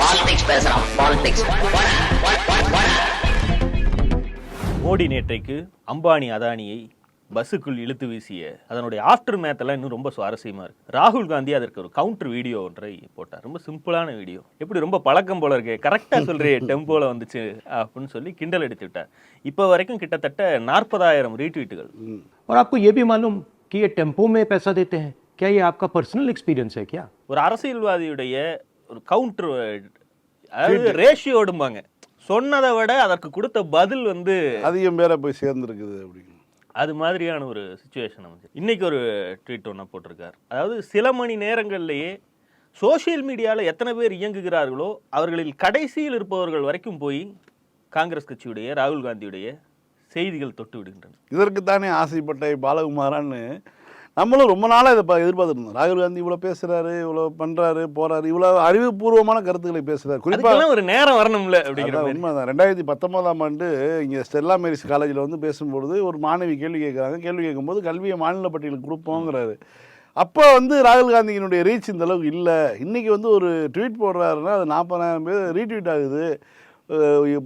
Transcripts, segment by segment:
Politics பேசுறான் politics Modi நேற்றைக்கு அம்பானி அதானியை பஸ்ஸுக்குள் இழுத்து வீசிய அதனுடைய ஆஃப்டர் மேத்தெல்லாம் இன்னும் ரொம்ப சுவாரஸ்யமா இருக்கு ராகுல் காந்தி அதற்கு ஒரு கவுண்டர் வீடியோ ஒன்றை போட்டார் ரொம்ப சிம்பிளான வீடியோ எப்படி ரொம்ப பழக்கம் போல இருக்கு கரெக்டா சொல்றே டெம்போல வந்துச்சு அப்படின்னு சொல்லி கிண்டல் எடுத்து விட்டார் இப்போ வரைக்கும் கிட்டத்தட்ட நாற்பதாயிரம் ரீட்வீட்டுகள் और आपको ये भी मालूम कि ये टेम्पो में पैसा देते हैं क्या ये आपका पर्सनल एक्सपीरियंस है क्या ஒரு அரசியல்வாதியுடைய ஒரு கவுண்டர் அதாவது ரேஷியோடும்பாங்க சொன்னதை விட அதற்கு கொடுத்த பதில் வந்து அதிகம் பேரை போய் சேர்ந்துருக்குது அப்படின்னு. அது மாதிரியான ஒரு சுச்சுவேஷன் அமைஞ்சு. இன்னைக்கு ஒரு ட்வீட் ஒன்று போட்டிருக்கார். அதாவது சில மணி நேரங்கள்லேயே சோஷியல் மீடியாவில் எத்தனை பேர் இயங்குகிறார்களோ அவர்களில் கடைசியில் இருப்பவர்கள் வரைக்கும் போய் காங்கிரஸ் கட்சியுடைய ராகுல் காந்தியுடைய செய்திகள் தொட்டு விடுகின்றன. இதற்கு தானே ஆசைப்பட்ட பாலகுமாரான்னு நம்மளும் ரொம்ப நாளாக இதை இருந்தோம். ராகுல் காந்தி இவ்வளோ பேசுறாரு இவ்வளோ பண்றாரு போறாரு இவ்வளோ அறிவுபூர்வமான கருத்துக்களை பேசுறாரு. குறிப்பாக ஒரு நேரம் வரணும்ல அப்படிங்கிற மாதிரி. உண்மைதான். ரெண்டாயிரத்தி பத்தொன்பதாம் ஆண்டு இங்கே ஸ்டெல்லா மேரிஸ் காலேஜில் வந்து பேசும்பொழுது ஒரு மாணவி கேள்வி கேட்குறாங்க கேள்வி கேட்கும்போது கல்வியை மாநில பட்டியலுக்கு கொடுப்போங்கிறாரு. அப்போ வந்து ராகுல் காந்தியினுடைய ரீச் இந்த அளவுக்கு இல்லை. இன்னைக்கு வந்து ஒரு ட்வீட் போடுறாருன்னா அது நாற்பதாயிரம் பேர் ரீட்வீட் ஆகுது.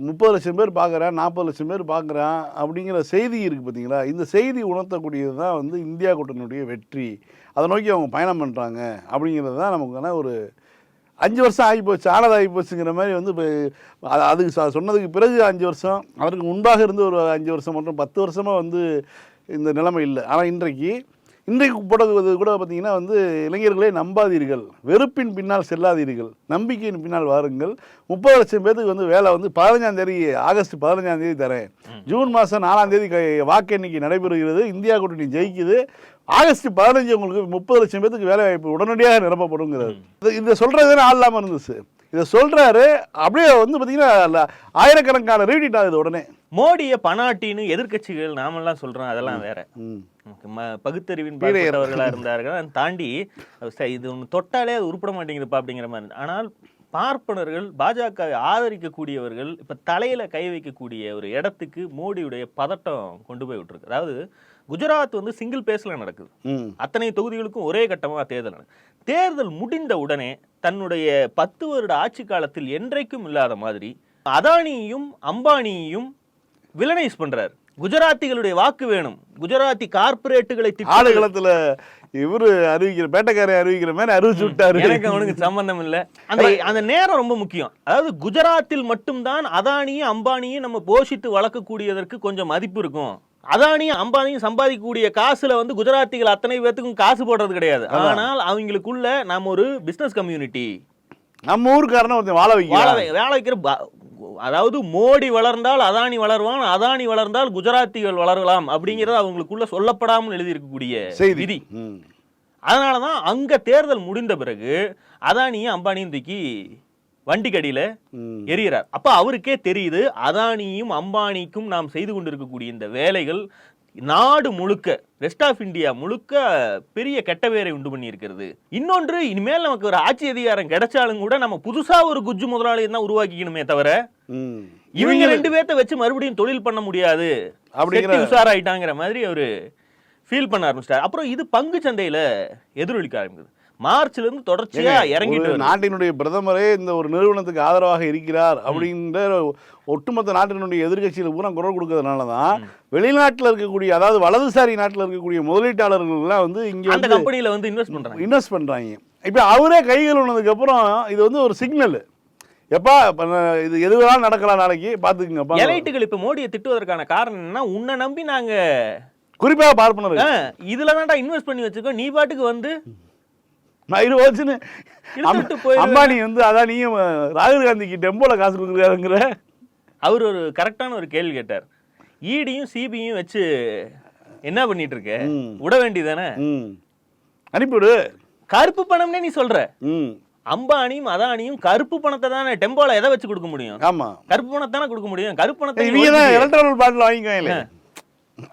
முப்பது லட்சம் பேர் பார்க்குறான் நாற்பது லட்சம் பேர் பார்க்குறான் அப்படிங்கிற செய்தி இருக்குது பார்த்தீங்களா? இந்த செய்தி உணர்த்தக்கூடியது தான் வந்து இந்தியா கூட்டணியுடைய வெற்றி. அதை நோக்கி அவங்க பயணம் பண்ணுறாங்க அப்படிங்கிறது தான் நமக்கான ஒரு அஞ்சு வருஷம் ஆகி போச்சு ஆனது ஆகி போச்சுங்கிற மாதிரி வந்து இப்போ அது- அதுக்கு சொன்னதுக்கு பிறகு அஞ்சு வருஷம் அதற்கு முன்பாக இருந்து ஒரு அஞ்சு வருஷம் மற்றும் பத்து வருஷமாக வந்து இந்த நிலைமை இல்லை. ஆனால் இன்றைக்கு இன்றைக்கு போட்டது கூட பார்த்தீங்கன்னா வந்து இளைஞர்களே நம்பாதீர்கள். வெறுப்பின் பின்னால் செல்லாதீர்கள். நம்பிக்கையின் பின்னால் வாருங்கள். முப்பது லட்சம் பேருக்கு வந்து வேலை வந்து பதினஞ்சாம் தேதி ஆகஸ்ட் பதினஞ்சாம் தேதி தரேன். ஜூன் மாதம் நாலாம் தேதி வாக்கு எண்ணிக்கை நடைபெறுகிறது. இந்தியா கூட்டணி ஜெயிக்குது. ஆகஸ்ட் பதினஞ்சு உங்களுக்கு முப்பது லட்சம் பேருக்கு வேலை வாய்ப்பு உடனடியாக நிரப்பப்படுங்கிறது. இது- சொல்றது ஆள் இல்லாமல் இருந்துச்சு. இதை சொல்றாரு அப்படியே வந்து பார்த்தீங்கன்னா ஆயிரக்கணக்கான ரீடிட் ஆகுது உடனே. மோடியை பனாட்டின்னு எதிர்க்கட்சிகள் நாமெல்லாம் சொல்றோம் அதெல்லாம் வேற. பகுத்தறிவின் பாற்பட்டவர்களா இருந்தார்கள் தாண்டி இது ஒன்று தொட்டாலே அது உருப்பட மாட்டேங்குதுப்பா அப்படிங்கிற மாதிரி. ஆனால் பார்ப்பனர்கள் பாஜக ஆதரிக்கக்கூடியவர்கள் இப்ப தலையில கை வைக்கக்கூடிய ஒரு இடத்துக்கு மோடியுடைய பதட்டம் கொண்டு போய் விட்டுருக்கு. அதாவது குஜராத் வந்து சிங்கிள் பேஸ்ல நடக்குது. அத்தனை தொகுதிகளுக்கும் ஒரே கட்டமாக தேர்தல். தேர்தல் முடிந்த உடனே தன்னுடைய பத்து வருட ஆட்சி காலத்தில் என்றைக்கும் இல்லாத மாதிரி அதானியையும் அம்பானியையும் வில்லனைஸ் பண்றார். குஜராத்திகளுடைய வாக்கு வேணும். குஜராத்தி கார்ப்பரேட்டுகளை திட்டுவது- ஆடுகளத்துல இவரு அறிவிக்கிற பேட்டைக்காரன் அறிவிக்கிற மாதிரி அறிவிச்சு விட்டாரு. எனக்கு அவனுக்கு சம்பந்தம் இல்ல. அந்த அந்த நேரம் ரொம்ப முக்கியம். அதாவது குஜராத்தில் மட்டும்தான் அதானியும் அம்பானியும் நம்ம போஷித்து வளர்க்கக்கூடியதற்கு கொஞ்சம் மதிப்பு இருக்கும். அதானியும் அம்பானியும் சம்பாதிக்கக்கூடிய காசுல வந்து குஜராத்திகள் அத்தனை பேத்துக்கும் காசு போடுறது கிடையாது. ஆனால் அவங்களுக்குள்ள நம்ம ஒரு பிசினஸ் கம்யூனிட்டி நம்ம ஊருக்காரன ஒருத்தன் வாழ வாழ வைக்கலாம் வை- வாழ வைக்கிற ப- அதாவது மோடி வளர்ந்தால் அதானி வளருவான் அதானி வளர்ந்தால் குஜராத்திகள் வளரலாம் அப்படிங்கறது அவங்களுக்குள்ள சொல்லப்படாமல் எழுதியிருக்கக்கூடிய விதி. அதனால தான் அங்க தேர்தல் முடிந்த பிறகு அதானியும் அம்பானியும் தூக்கி வண்டிக்கடியில ம். எறிகிறார் அப்ப அவருக்கே தெரியுது அதானியும் அம்பானிக்கும் நாம் செய்து கொண்டிருக்கக்கூடிய இந்த வேலைகள் நாடு முழுக்க ரெஸ்ட் ஆஃப் இந்தியா முழுக்க பெரிய கெட்ட பேரை உண்டு பண்ணி இருக்கிறது இன்னொன்று இனிமேல் நமக்கு ஒரு ஆட்சி அதிகாரம் கிடைச்சாலும் கூட நம்ம புதுசா ஒரு குஜ்ஜு முதலாளியை தான் உருவாக்கிக்கணுமே தவிர. இவங்க ரெண்டு பேர்த்த வச்சு மறுபடியும் தொழில் பண்ண முடியாது. அப்படிங்கிற- உஷாராயிட்டாங்கிற மாதிரி அவரு ஃபீல் பண்ண ஆரம்பிச்சிட்டார். அப்புறம் இது பங்கு சந்தையில எதிரொலிக்க ஆரம்பிக்குது. மார்ச்ல இருந்து தொடர்ச்சியா இறங்கிட்டு. நாட்டினுடைய பிரதமரே இந்த ஒரு நிறுவனத்துக்கு ஆதரவாக இருக்கிறார் அப்படின்ற ஒட்டுமொத்த நாட்டினுடைய எதிர்க்கட்சியில் பூரா குரல் கொடுக்கறதுனால தான் வெளிநாட்டில் இருக்கக்கூடிய அதாவது வலதுசாரி நாட்டில் இருக்கக்கூடிய முதலீட்டாளர்கள்லாம் வந்து இங்கே அந்த வந்து கம்பெனில வந்து இன்வெஸ்ட் பண்றாங்க. இன்வெஸ்ட் பண்ணுறாங்க இப்போ அவரே கை கழுவுனதுக்கு அப்புறம் இது வந்து ஒரு சிக்னல் எப்பா இது எது வேணாலும் நடக்கலாம் நாளைக்கு பார்த்துக்குங்கப்பா எலைட்டுகள் இப்ப மோடியை திட்டுவதற்கான காரணம் என்னன்னா உன்னை நம்பி நாங்க குறிப்பாக பார்ப்பனர் இதுல தான்டா இன்வெஸ்ட் பண்ணி வச்சிருக்கோம். நீ பாட்டுக்கு வந்து இழுத்துட்டு போயிடுவேன். அம்பானி வந்து அதான் நீயும் ராகுல் காந்திக்கு டெம்போல காசு கொடுக்குறாருங்கிற. அவர் ஒரு கரெக்டான ஒரு கேள்வி கேட்டார். ஈடியும் சிபியும் வச்சு என்ன பண்ணிட்டு இருக்க. விட வேண்டியதானே அனுப்பிவிடு. கருப்பு பணம்னே நீ சொல்ற. அம்பானியும் அதானியும் கருப்பு பணத்தை தானே டெம்போல எதை வச்சு கொடுக்க முடியும்? ஆமாம் கருப்பு பணத்தை தானே கொடுக்க முடியும். கருப்பு பணத்தை நீ இவங்க தான். எலக்ட்ரானிக் பாட்டில் வாங்கிக்குவாங்களே.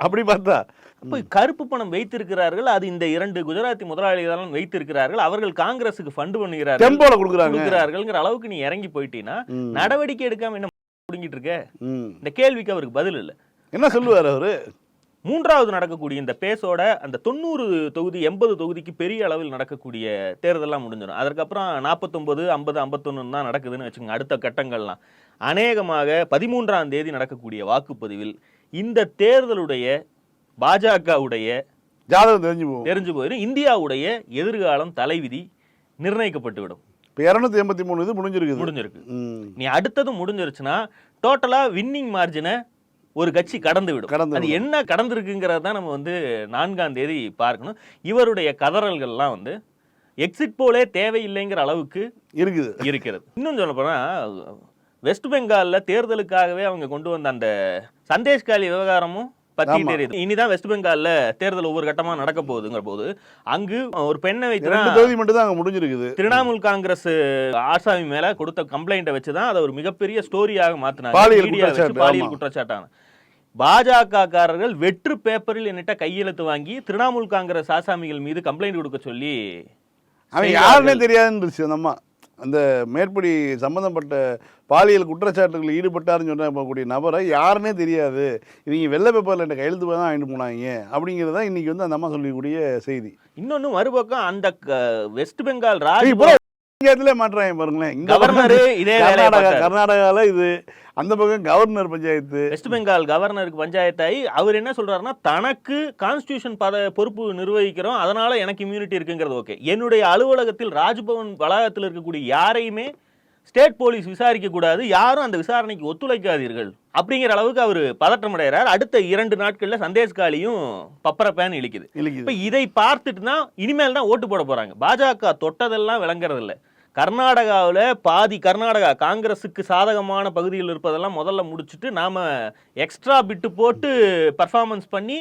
அப்படி பார்த்தா அப்ப கருப்பு பணம் வைத்திருக்கிறார்கள். அது இந்த இரண்டு குஜராத்தி முதலாளிகள் வைத்திருக்கிறார்கள். அவர்கள் காங்கிரசுக்கு ஃபண்ட் பண்ணுகிறார்கள். டெம்போல கொடுக்குறாங்க. அளவுக்கு நீ இறங்கி போயிட்டீன்னா ம். நடவடிக்கை எடுக்காம என்ன புடுங்கிட்டு இருக்க? இந்த கேள்விக்கு அவருக்கு பதில் இல்ல. என்ன சொல்லுவார் அவரு? மூன்றாவது நடக்கக்கூடிய இந்த பேஸோட அந்த தொண்ணூறு தொகுதி எண்பது தொகுதிக்கு பெரிய அளவில் நடக்கக்கூடிய தேர்தல்லாம் முடிஞ்சிடும். அதற்கப்புறம் நாற்பத்தொம்பது ஐம்பது ஐம்பத்தொன்னு தான் நடக்குதுன்னு வச்சுக்கோங்க அடுத்த கட்டங்கள்லாம். அநேகமாக பதிமூன்றாம் தேதி நடக்கக்கூடிய வாக்குப்பதிவில் இந்த தேர்தலுடைய பாஜகவுடைய ஜாதகம் தெரிஞ்சு போகும். தெரிஞ்சு போயிடும் இந்தியாவுடைய எதிர்காலம் தலைவிதி நிர்ணயிக்கப்பட்டுவிடும். இப்போ இரநூத்தி எண்பத்தி மூணு இது முடிஞ்சிருக்கு. ம். நீ அடுத்தது முடிஞ்சிருச்சுன்னா டோட்டலா வின்னிங் மார்ஜினை ஒரு கட்சி கடந்து விடும் கடந்து அது என்ன கடந்திருக்குங்கிறத தான் நம்ம வந்து நான்காம் தேதி பார்க்கணும். இவருடைய கதறல்கள்லாம் வந்து எக்ஸிட் போலே தேவையில்லைங்கிற அளவுக்கு இருக்குது. இருக்கிறது. இன்னும் சொல்ல போனா வெஸ்ட் பெங்கால்ல தேர்தலுக்காகவே அவங்க கொண்டு வந்த அந்த சந்தேஷ்காலி விவகாரமும் பத்தி. தெரியுது இனிதான் வெஸ்ட் பெங்கால்ல தேர்தல் ஒவ்வொரு கட்டமா நடக்க போகுதுங்கிற போது அங்கு ஒரு பெண்ணை வைத்து தொகுதி மட்டும் தான் அங்கே முடிஞ்சிருக்குது திரிணாமுல் காங்கிரஸ் ஆசாமி மேல கொடுத்த கம்ப்ளைண்ட்டை வச்சு தான் அதை ஒரு மிகப்பெரிய ஸ்டோரியாக மாத்தினாங்க பாலியல். குற்றச்சாட்டான பாஜக காரர்கள் வெற்று பேப்பரில் என்னிட்ட கையெழுத்து வாங்கி திரிணாமுல் காங்கிரஸ் ஆசாமிகள் மீது கம்ப்ளைண்ட் கொடுக்க சொல்லி அவன். யாருன்னே தெரியாதுன்னு அந்த அம்மா அந்த மேற்படி சம்பந்தப்பட்ட பாலியல் குற்றச்சாட்டுகளில் ஈடுபட்டாருன்னு சொல்லக்கூடிய நபரை யாருன்னே தெரியாது. இவங்க வெள்ளை பேப்பரில் என்ற கையெழுத்து தான் வாங்கிட்டு போனாங்க. அப்படிங்கிறது தான் இன்னைக்கு வந்து அந்த அம்மா சொல்லக்கூடிய செய்தி. இன்னொன்னு மறுபக்கம் அந்த வெஸ்ட் பெங்கால் ராஜ் பஞ்சாயத்துல மாட்டுறாங்க பாருங்களேன். இங்க கவர்னர் இதே கர்நாடகா. கர்நாடகாவில் இது அந்த பக்கம் கவர்னர் பஞ்சாயத்து. வெஸ்ட் பெங்கால் கவர்னருக்கு பஞ்சாயத்தாயி அவர் என்ன சொல்றாருன்னா தனக்கு கான்ஸ்டியூஷன் பத பொறுப்பு நிர்வகிக்கிறோம் அதனால எனக்கு இம்யூனிட்டி இருக்குங்கிறது ஓகே என்னுடைய அலுவலகத்தில் ராஜ்பவன் வளாகத்தில் இருக்கக்கூடிய யாரையுமே ஸ்டேட் போலீஸ் விசாரிக்க கூடாது யாரும் அந்த விசாரணைக்கு ஒத்துழைக்காதீர்கள். அப்படிங்கிற அளவுக்கு அவர் பதற்றம் அடைகிறார். அடுத்த இரண்டு நாட்கள்ல சந்தேஷ்காலியும் பப்பரப்பேன் இழிக்குது. இப்ப இதை பார்த்துட்டு தான் இனிமேல் தான் ஓட்டு போட போறாங்க. பாஜக தொட்டதெல்லாம் விளங்குறது இல்ல கர்நாடகாவில் பாதி கர்நாடகா காங்கிரஸுக்கு சாதகமான பகுதியில் இருப்பதெல்லாம் முதல்ல முடிச்சுட்டு நாம எக்ஸ்ட்ரா பிட்டு போட்டு பர்ஃபார்மன்ஸ் பண்ணி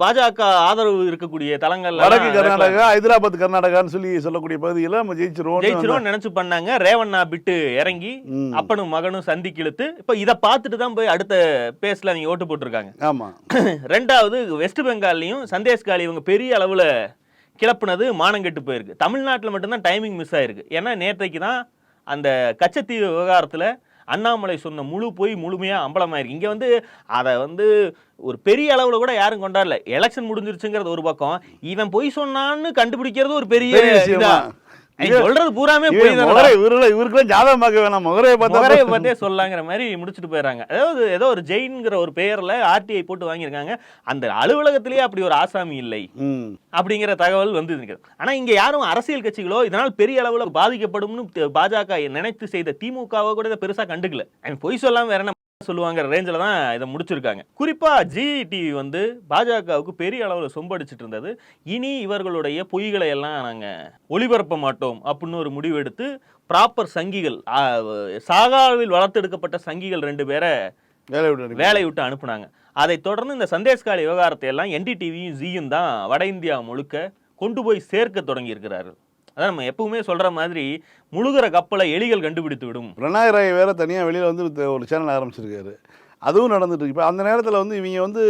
பாஜக ஆதரவு இருக்கக்கூடிய தளங்கள்ல வடக்கு கர்நாடகா ஹைதராபாத் கர்நாடகான்னு சொல்லி சொல்லக்கூடிய பகுதியில் நம்ம ஜெயிச்சிருவோம் ஜெயிச்சிரும் நினைச்சு பண்ணாங்க. ரேவண்ணா பிட்டு இறங்கி. அப்பனும் மகனும் சந்திக்கு இழுத்து இப்ப இதை பார்த்துட்டு தான் போய் அடுத்த பேஸ்ல அவங்க ஓட்டு போட்டிருக்காங்க. ஆமா. ரெண்டாவது வெஸ்ட் பெங்கால்லையும் சந்தேஷ்காலி இவங்க பெரிய அளவில் கிளப்புனது மானங்கெட்டு போயிருக்கு. தமிழ்நாட்டில் மட்டும்தான் டைமிங் மிஸ் ஆயிருக்கு. ஏன்னா நேற்றைக்கு தான் அந்த கச்சத்தீவு விவகாரத்தில் அண்ணாமலை சொன்ன முழு போய் முழுமையாக அம்பலமாயிருக்கு. இங்கே வந்து அதை வந்து ஒரு பெரிய அளவில் கூட யாரும் கொண்டாடல. எலெக்ஷன் முடிஞ்சிருச்சுங்கிறது ஒரு பக்கம். இவன் பொய் சொன்னான்னு கண்டுபிடிக்கிறது ஒரு பெரிய சொல்றது பூராமே இவருக்குலாம் ஜாதகம் பார்க்க வேணாம். முகரையை முகரையை பார்த்தா பார்த்தே சொல்லலாங்கிற மாதிரி முடிச்சுட்டு போயிடுறாங்க அதாவது ஏதோ ஒரு ஜெயின்ங்கிற ஒரு பெயர்ல ஆர்டிஐ போட்டு வாங்கியிருக்காங்க. அந்த அலுவலகத்திலேயே அப்படி ஒரு ஆசாமி இல்லை அப்படிங்கிற தகவல் வந்து இருக்குது. ஆனா இங்க யாரும் அரசியல் கட்சிகளோ இதனால் பெரிய அளவுல பாதிக்கப்படும்னு தி- பாஜக நினைத்து செய்த திமுகவை கூட பெருசா கண்டுக்கல. பொய் சொல்லாம வேற என்ன சொல்லுவாங்கிற ரேஞ்சில் தான் இதை முடிச்சிருக்காங்க. குறிப்பா ஜி டிவி வந்து பாஜகவுக்கு பெரிய அளவுல சொம்படிச்சிட்டு இருந்தது. இனி இவர்களுடைய பொய்களை எல்லாம் நாங்க ஒளிபரப்ப மாட்டோம் அப்படின்னு ஒரு முடிவு எடுத்து ப்ராப்பர் சங்கிகள் சாகாவில் வளர்த்தெடுக்கப்பட்ட சங்கிகள் ரெண்டு பேரை வேலை விட்டு வேலையை விட்டு அனுப்புனாங்க. அதை தொடர்ந்து இந்த சந்தேஷ்காலி விவகாரத்தை எல்லாம் என்டிடிவியும் ஜியும் தான் வட இந்தியா முழுக்க கொண்டு போய் சேர்க்க தொடங்கி இருக்கிறார்கள் அதான் நம்ம எப்பவுமே சொல்ற மாதிரி முழுகிற கப்பலை எலிகள் கண்டுபிடித்து விடும். பிரணாய் ராய் வேற தனியாக வெளியில் வந்து ஒரு சேனல் ஆரம்பிச்சிருக்காரு. அதுவும் நடந்துட்டு இருக்கு. இப்போ அந்த நேரத்தில் வந்து இவங்க வந்து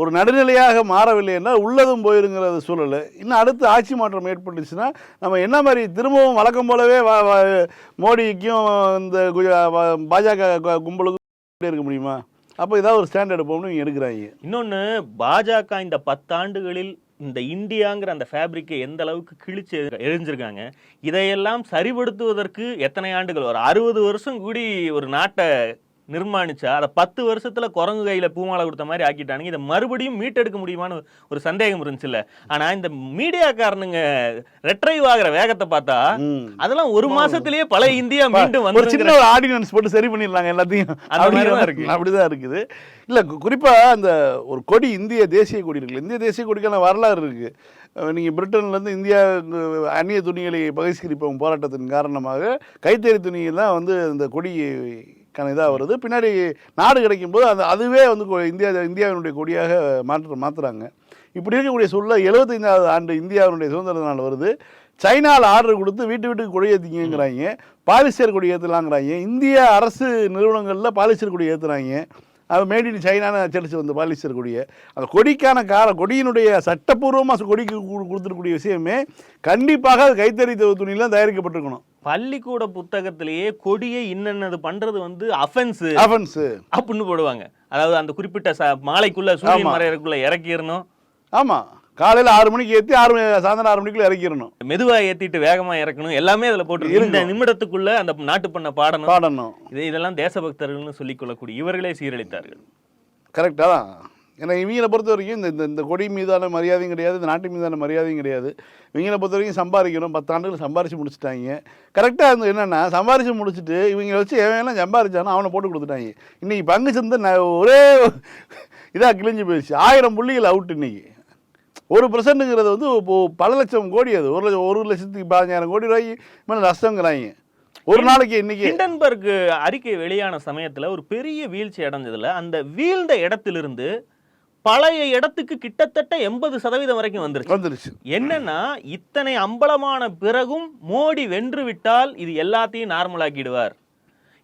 ஒரு நடுநிலையாக மாறவில்லை என்றால் உள்ளதும் போயிருங்கிற சூழல். இன்னும் அடுத்து ஆட்சி மாற்றம் ஏற்பட்டுச்சுன்னா நம்ம என்ன மாதிரி திரும்பவும் வழக்கம் போலவே மோடிக்கும் இந்த பாஜக கும்பலுக்கும் இருக்க முடியுமா? அப்போ ஏதாவது ஒரு ஸ்டாண்ட் எடுப்போம்னு இவங்க எடுக்கிறாங்க. இன்னொன்னு பாஜக இந்த பத்தாண்டுகளில் இந்த இந்தியாங்கிற அந்த ஃபேப்ரிக்கை எந்த அளவுக்கு கிழிச்சு எ- எரிஞ்சிருக்காங்க இதையெல்லாம் சரிபடுத்துவதற்கு எத்தனை ஆண்டுகள்? ஒரு அறுபது வருஷம் கூடி ஒரு நாட்டை நிர்மாணிச்சா அதை பத்து வருஷத்துல குரங்கு கையில பூமாலை கொடுத்த மாதிரி ஆக்கிட்டானுங்க. இதை மறுபடியும் மீட்டெடுக்க முடியுமான்னு ஒரு சந்தேகம் இருந்துச்சுல்ல. ஆனா இந்த மீடியாக்காரனுங்க ரெட்ரைவ் ஆகிற வேகத்தை பார்த்தா. அதெல்லாம் ஒரு மாசத்திலேயே பல இந்தியா மீண்டும் ஒரு சின்ன வந்து ஒரு ஆர்டினன்ஸ் போட்டு சரி பண்ணிடலாங்க எல்லாத்தையும். அந்த மாதிரி தான் இருக்கு. அப்படிதான் இருக்குது. இல்ல குறிப்பா அந்த ஒரு கொடி இந்திய தேசிய கொடி இருக்குல்ல இந்திய தேசிய கொடிக்கான வரலாறு இருக்கு. நீங்க பிரிட்டன்ல இருந்து இந்தியா அந்நிய துணிகளை பகிஷ்கரிப்போம் போராட்டத்தின் காரணமாக கைத்தறி தான் வந்து இந்த கொடிக்கான இதாக வருது. பின்னாடி நாடு கிடைக்கும் போது அது அதுவே வந்து கொ- இந்தியா இந்தியாவினுடைய கொடியாக மாற்ற மாத்துறாங்க. இப்படி இருக்கக்கூடிய சூழல எழுபத்தைந்தாவது ஆண்டு இந்தியாவினுடைய சுதந்திர நாள் வருது. சைனாவில் ஆர்டர் கொடுத்து வீட்டு வீட்டுக்கு கொடி ஏற்றிங்கிறாங்க பாலிஸ்டர் கொடி ஏற்றலாங்கிறாங்க இந்திய அரசு நிறுவனங்களில் பாலிஸ்டர் கொடி ஏற்றுறாங்க அது மேட் இன் சைனான்னு அச்சடிச்சு வந்த பாலிஸ்டர் கொடியை. அந்த கொடிக்கான கால கொடியினுடைய சட்டப்பூர்வமாக கொடிக்கு கு- கொடுத்துருக்கக்கூடிய விஷயமே கண்டிப்பாக அது கைத்தறி துணியில தயாரிக்கப்பட்டிருக்கணும். பள்ளிக்கூட புத்தகத்திலேயே கொடியை இன்னென்னது பண்றது வந்து அஃபென்ஸ் அஃபென்ஸ் அப்படின்னு போடுவாங்க. அதாவது அந்த குறிப்பிட்ட மாலைக்குள்ள சூரியன். மறையறதுக்குள்ள இறக்கிடணும் ஆமா. காலையில ஆறு மணிக்கு ஏத்தி ஆறு சாயந்தரம் ஆறு மணிக்குள்ள இறக்கிடணும் மெதுவா ஏத்திட்டு வேகமா இறக்கணும். எல்லாமே அதுல போட்டு இந்த. நிமிடத்துக்குள்ள அந்த நாட்டு பண்ண பாடணும். பாடணும். இது இதெல்லாம் தேசபக்தர்கள்னு சொல்லிக் கொள்ளக்கூடிய இவர்களே சீரழித்தார்கள். கரெக்டாக தான். ஏன்னா இவங்களை பொறுத்த வரைக்கும் இந்த இந்த இந்த கொடி மீதான மரியாதையும் கிடையாது இந்த நாட்டு மீதான மரியாதையும் கிடையாது. இவங்களை பொறுத்த வரைக்கும் சம்பாதிக்கணும். பத்து ஆண்டுகள் சம்பாரிச்சு முடிச்சிட்டாங்க. கரெக்டாக இருந்து என்னென்னா சம்பாரிச்சு முடிச்சுட்டு இவங்க வச்சு எவன் சம்பாரிச்சானோ அவனை போட்டு கொடுத்துட்டாங்க. இன்னைக்கு பங்கு சந்தை ஒரே இதாக கிழிஞ்சு போயிடுச்சு. ஆயிரம் புள்ளிகள் அவுட் இன்னைக்கு. ஒரு பர்சன்ட்டுங்கிறது வந்து இப்போ பல லட்சம் கோடி அது. ஒரு லட்சம் ஒரு லட்சத்துக்கு பதினஞ்சாயிரம் கோடி ரூபாய்க்கு மேலே நஷ்டங்கிறாங்க. ஒரு நாளைக்கு இன்னைக்கு ஹிண்டன்பர்க் அறிக்கை வெளியான சமயத்துல ஒரு பெரிய வீழ்ச்சி அடைஞ்சதுல அந்த வீழ்ந்த இடத்திலிருந்து பழைய இடத்துக்கு கிட்டத்தட்ட எண்பது சதவீதம் வரைக்கும் வந்துருச்சு. வந்துருச்சு. என்னன்னா இத்தனை அம்பலமான பிறகும் மோடி வென்று விட்டால் இது எல்லாத்தையும் நார்மலாக்கிடுவார்